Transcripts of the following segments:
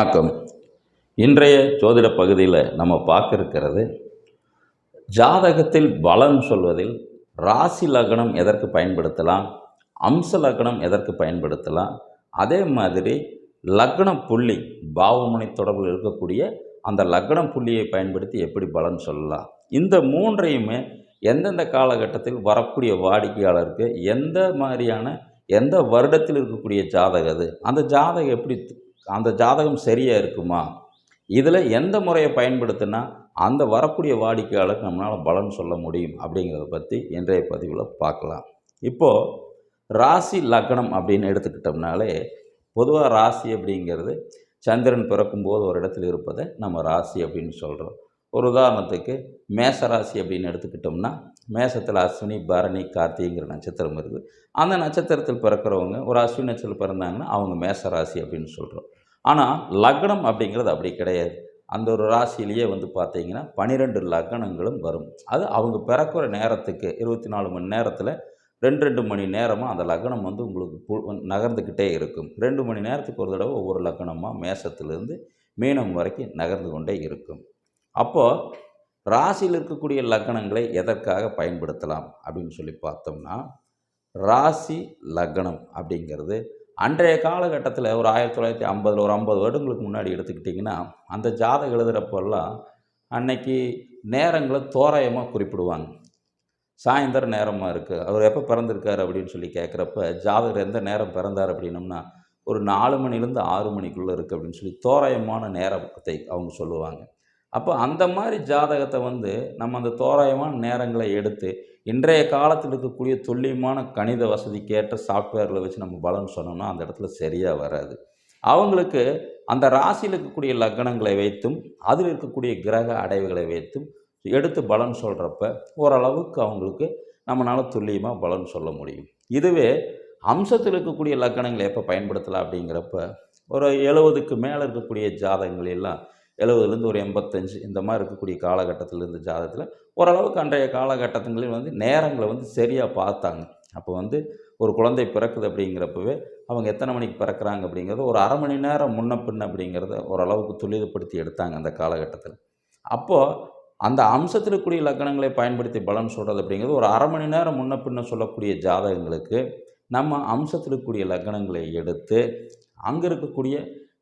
வணக்கம். இன்றைய ஜோதிட பகுதியில் நம்ம பார்க்க இருக்கிறது ஜாதகத்தில் பலன் சொல்வதில் ராசி லக்னம் எதற்கு பயன்படுத்தலாம்? அம்ச லக்னம் எதற்கு பயன்படுத்தலாம்? அதே மாதிரி லக்ன புள்ளி பாவமுனை தொடர்பில் இருக்கக்கூடிய அந்த லக்ன புள்ளியை பயன்படுத்தி எப்படி பலன் சொல்லலாம்? இந்த மூன்றையுமே எந்தெந்த காலகட்டத்தில் வரக்கூடிய வாடிக்கையாளருக்கு எந்த மாதிரியான எந்த வருடத்தில் இருக்கக்கூடிய ஜாதகம் அது? அந்த ஜாதகம் எப்படி அந்த ஜாதகம் சரியாக இருக்குமா? இதில் எந்த முறையை பயன்படுத்தினா அந்த வரக்கூடிய வாடிக்கையாளருக்கு நம்மளால் பலன் சொல்ல முடியும் அப்படிங்கிறத பற்றி இன்றைய பதிவில் பார்க்கலாம். இப்போது ராசி லக்னம் அப்படின்னு எடுத்துக்கிட்டோம்னாலே பொதுவாக ராசி அப்படிங்கிறது சந்திரன் பிறக்கும்போது ஒரு இடத்துல இருப்பதை நம்ம ராசி அப்படின்னு சொல்கிறோம் ஒரு உதாரணத்துக்கு மேச ராசி அப்படின்னு எடுத்துக்கிட்டோம்னா மேசத்தில் அஸ்வினி பரணி கார்த்திகைங்கிற நட்சத்திரம் இருக்குது. அந்த நட்சத்திரத்தில் பிறக்கிறவங்க ஒரு அஸ்வினி நட்சத்திரம் பிறந்தாங்கன்னா அவங்க மேச ராசி அப்படின்னு சொல்கிறோம் ஆனால் லக்னம் அப்படிங்கிறது அப்படி கிடையாது. அந்த ஒரு ராசியிலேயே வந்து பார்த்தீங்கன்னா பனிரெண்டு லக்னங்களும் வரும். அது அவங்க பிறக்கிற நேரத்துக்கு இருபத்தி நாலு மணி நேரத்தில் ரெண்டு ரெண்டு மணி நேரமாக அந்த லக்னம் வந்து உங்களுக்கு பு- நகர்ந்துக்கிட்டே இருக்கும். ரெண்டு மணி நேரத்துக்கு ஒரு தடவை ஒவ்வொரு லக்னமாக மேசத்துலேருந்து மீனம் வரைக்கும் நகர்ந்து கொண்டே இருக்கும். அப்போது ராசியில் இருக்கக்கூடிய லக்னங்களை எதற்காக பயன்படுத்தலாம் அப்படின்னு சொல்லி பார்த்தோம்னா ராசி லக்னம் அப்படிங்கிறது அன்றைய காலகட்டத்தில் ஒரு ஆயிரத்தி தொள்ளாயிரத்தி ஐம்பதில் ஒரு ஐம்பது வருடங்களுக்கு முன்னாடி எடுத்துக்கிட்டிங்கன்னா அந்த ஜாதகம் எழுதுகிறப்பெல்லாம் அன்னைக்கு நேரங்களை தோராயமாக குறிப்பிடுவாங்க. சாயந்தரம் நேரமாக இருக்குது அவர் எப்போ பிறந்திருக்காரு அப்படின்னு சொல்லி கேட்குறப்ப ஜாதகர் எந்த நேரம் பிறந்தார் அப்படின்னம்னா ஒரு நாலு மணிலேருந்து ஆறு மணிக்குள்ளே இருக்குது அப்படின்னு சொல்லி தோராயமான நேரத்தை அவங்க சொல்லுவாங்க. அப்போ அந்த மாதிரி ஜாதகத்தை வந்து நம்ம அந்த தோராயமான நேரங்களை எடுத்து இன்றைய காலத்தில் இருக்கக்கூடிய துல்லியமான கணித வசதிக்கேற்ற சாஃப்ட்வேரில் வச்சு நம்ம பலன் சொன்னோம்னா அந்த இடத்துல சரியாக வராது. அவங்களுக்கு அந்த ராசியில் இருக்கக்கூடிய லக்னங்களை வைத்தும் அதில் இருக்கக்கூடிய கிரக அடைவுகளை வைத்தும் எடுத்து பலன் சொல்கிறப்ப ஓரளவுக்கு அவங்களுக்கு நம்மளால் துல்லியமாக பலன் சொல்ல முடியும். இதுவே அம்சத்தில் இருக்கக்கூடிய லக்கணங்களை எப்போ பயன்படுத்தலாம் அப்படிங்கிறப்ப ஒரு எழுபதுக்கு மேலே இருக்கக்கூடிய ஜாதகங்கள் எல்லாம் எழுபதுலேருந்து ஒரு எண்பத்தஞ்சு இந்த மாதிரி இருக்கக்கூடிய காலகட்டத்தில் இருந்த ஜாதகத்தில் ஓரளவுக்கு அன்றைய காலகட்டங்களில் வந்து நேரங்களை வந்து சரியாக பார்த்தாங்க. அப்போ வந்து ஒரு குழந்தை பிறக்குது அப்படிங்கிறப்பவே அவங்க எத்தனை மணிக்கு பிறக்கிறாங்க அப்படிங்கிறத ஒரு அரை மணி நேரம் முன்ன பின்ன அப்படிங்கிறத ஓரளவுக்கு துரிதப்படுத்தி எடுத்தாங்க அந்த காலகட்டத்தில். அப்போது அந்த அம்சத்தில் இருக்கக்கூடிய லக்கணங்களை பயன்படுத்தி பலன் சொல்கிறது அப்படிங்கிறது ஒரு அரை மணி நேரம் முன்ன பின்ன சொல்லக்கூடிய ஜாதகங்களுக்கு நம்ம அம்சத்தில் இருக்கக்கூடிய லக்கணங்களை எடுத்து அங்கே இருக்கக்கூடிய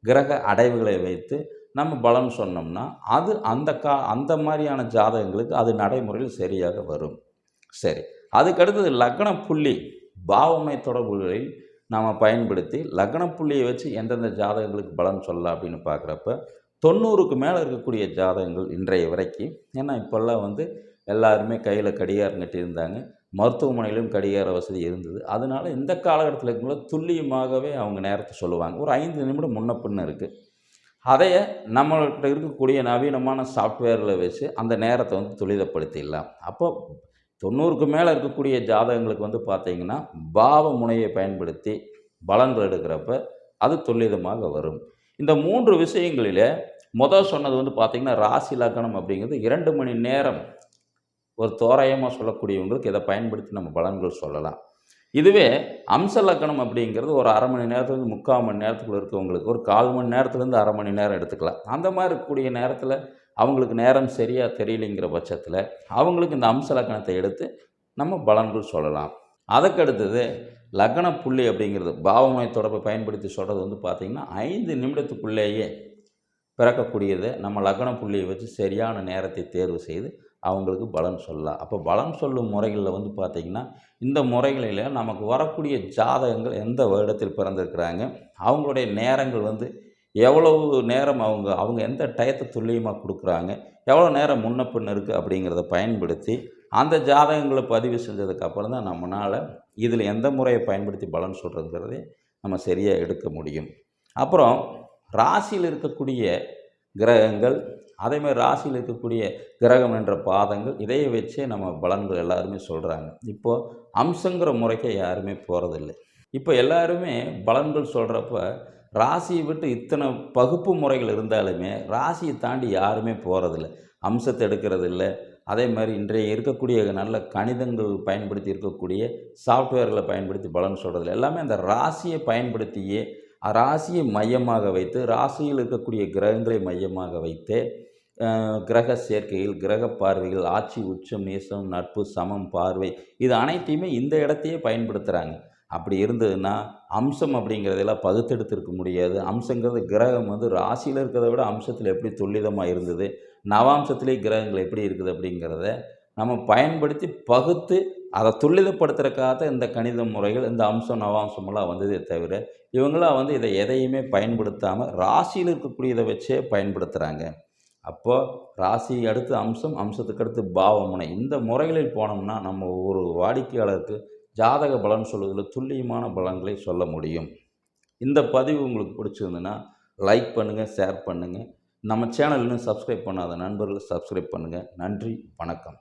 கிரக அடைவுகளை வைத்து நம்ம பலம் சொன்னோம்னா அது அந்த கா அந்த மாதிரியான ஜாதகங்களுக்கு அது நடைமுறையில் சரியாக வரும். சரி. அதுக்கடுத்தது லக்ன புள்ளி பாவமை தொடர்புகளில் நாம் பயன்படுத்தி லக்ன புள்ளியை வச்சு எந்தெந்த ஜாதகங்களுக்கு பலம் சொல்லலாம் அப்படின்னு பார்க்குறப்ப தொண்ணூறுக்கு மேலே இருக்கக்கூடிய ஜாதகங்கள் இன்றைய வரைக்கும் ஏன்னா இப்போல்லாம் வந்து எல்லாருமே கையில் கடிகாரம் கட்டியிருந்தாங்க. மருத்துவமனையிலும் கடிகார வசதி இருந்தது. அதனால் இந்த காலகட்டத்தில் இருக்கும்போது துல்லியமாகவே அவங்க நேரத்தை சொல்லுவாங்க. ஒரு ஐந்து நிமிடம் முன்ன பின்ன இருக்குது அதையே நம்மள்கிட்ட இருக்கக்கூடிய நவீனமான சாஃப்ட்வேரில் வச்சு அந்த நேரத்தை வந்து துரிதப்படுத்திடலாம். அப்போ தொண்ணூறுக்கு மேலே இருக்கக்கூடிய ஜாதகங்களுக்கு வந்து பார்த்திங்கன்னா பாவ முனையை பயன்படுத்தி பலன்கள் எடுக்கிறப்ப அது துல்லிதமாக வரும். இந்த மூன்று விஷயங்களில் முதல் சொன்னது வந்து பார்த்திங்கன்னா ராசி லக்கணம் அப்படிங்கிறது இரண்டு மணி நேரம் ஒரு தோராயமாக சொல்லக்கூடியவங்களுக்கு இதை பயன்படுத்தி நம்ம பலன்கள் சொல்லலாம். இதுவே அம்ச லக்கணம் அப்படிங்கிறது ஒரு அரை மணி நேரத்துலேருந்து முக்கால் மணி நேரத்துக்குள்ள இருக்கவங்களுக்கு ஒரு கால் மணி நேரத்துலேருந்து அரை மணி நேரம் எடுத்துக்கலாம். அந்த மாதிரி இருக்கக்கூடிய நேரத்தில் அவங்களுக்கு நேரம் சரியாக தெரியலைங்கிற பட்சத்தில் அவங்களுக்கு இந்த அம்ச லக்கணத்தை எடுத்து நம்ம பலன்கள் சொல்லலாம். அதுக்கடுத்தது லக்ன புள்ளி அப்படிங்கிறது பாவமை தொடர்பை பயன்படுத்தி சொல்கிறது வந்து பார்த்திங்கன்னா ஐந்து நிமிடத்துக்குள்ளேயே பிறக்கக்கூடியது நம்ம லக்ன புள்ளியை வச்சு சரியான நேரத்தை தேர்வு செய்து அவங்களுக்கு பலன் சொல்லலாம். அப்போ பலன் சொல்லும் முறைகளில் வந்து பார்த்திங்கன்னா இந்த முறைகளில் நமக்கு வரக்கூடிய ஜாதகங்கள் எந்த வருடத்தில் பிறந்திருக்கிறாங்க அவங்களுடைய நேரங்கள் வந்து எவ்வளவு நேரம் அவங்க அவங்க எந்த டயத்தை துல்லியமாக கொடுக்குறாங்க எவ்வளோ நேரம் முன்ன பின்ன இருக்குது அப்படிங்கிறத பயன்படுத்தி அந்த ஜாதகங்களை பதிவு செஞ்சதுக்கப்புறம் தான் நம்மளால் இதில் எந்த முறையை பயன்படுத்தி பலன் சொல்கிறதுங்கிறதே நம்ம சரியாக எடுக்க முடியும். அப்புறம் ராசியில் இருக்கக்கூடிய கிரகங்கள் அதேமாதிரி ராசியில் இருக்கக்கூடிய கிரகம் என்ற பாதங்கள் இதையை வச்சே நம்ம பலன்கள் எல்லாருமே சொல்கிறாங்க இப்போது அம்சங்கிற முறைக்கு யாருமே போகிறதில்லை இப்போ எல்லாருமே பலன்கள் சொல்கிறப்ப ராசியை விட்டு இத்தனை பகுப்பு முறைகள் இருந்தாலுமே ராசியை தாண்டி யாருமே போகிறதில்ல அம்சத்தை எடுக்கிறதில்ல. அதே மாதிரி இன்றைய இருக்கக்கூடிய நல்ல கணிதங்கள் பயன்படுத்தி இருக்கக்கூடிய சாஃப்ட்வேர்களை பயன்படுத்தி பலன் சொல்கிறதில்ல எல்லாமே அந்த ராசியை பயன்படுத்தியே ராசியை மையமாக வைத்து ராசியில் இருக்கக்கூடிய கிரகங்களை மையமாக வைத்து கிரக சேர்க்கைகள் கிரக பார்வைகள் ஆட்சி உச்சம் நேசம் நட்பு சமம் பார்வை இது அனைத்தையுமே இந்த இடத்தையே பயன்படுத்துகிறாங்க அப்படி இருந்ததுன்னா அம்சம் அப்படிங்கிறதெல்லாம் பகுத்தெடுத்திருக்க முடியாது. அம்சங்கிறது கிரகம் வந்து ராசியில் இருக்கிறத விட அம்சத்தில் எப்படி துல்லிதமாக இருந்தது நவாம்சத்திலே கிரகங்கள் எப்படி இருக்குது அப்படிங்கிறத நம்ம பயன்படுத்தி பகுத்து அதை துல்லிதப்படுத்துறதுக்காக இந்த கணித முறைகள் இந்த அம்சம் நவாம்சமெல்லாம் வந்ததே தவிர இவங்களாம் வந்து இதை எதையுமே பயன்படுத்தாமல் ராசியில் இருக்கக்கூடியதை வச்சே பயன்படுத்துகிறாங்க அப்போது ராசி அடுத்து அம்சம் அம்சத்துக்கு அடுத்து பாவமுனை இந்த முறைகளில் போனோம்னா நம்ம ஒரு வாடிக்கையாளருக்கு ஜாதக பலன் சொல்வதில் துல்லியமான பலன்களை சொல்ல முடியும். இந்த பதிவு உங்களுக்கு பிடிச்சிருந்துன்னா லைக் பண்ணுங்கள் ஷேர் பண்ணுங்கள் நம்ம சேனல் இன்னும் சப்ஸ்கிரைப் பண்ணாத நண்பர்கள் சப்ஸ்கிரைப் பண்ணுங்கள் நன்றி வணக்கம்.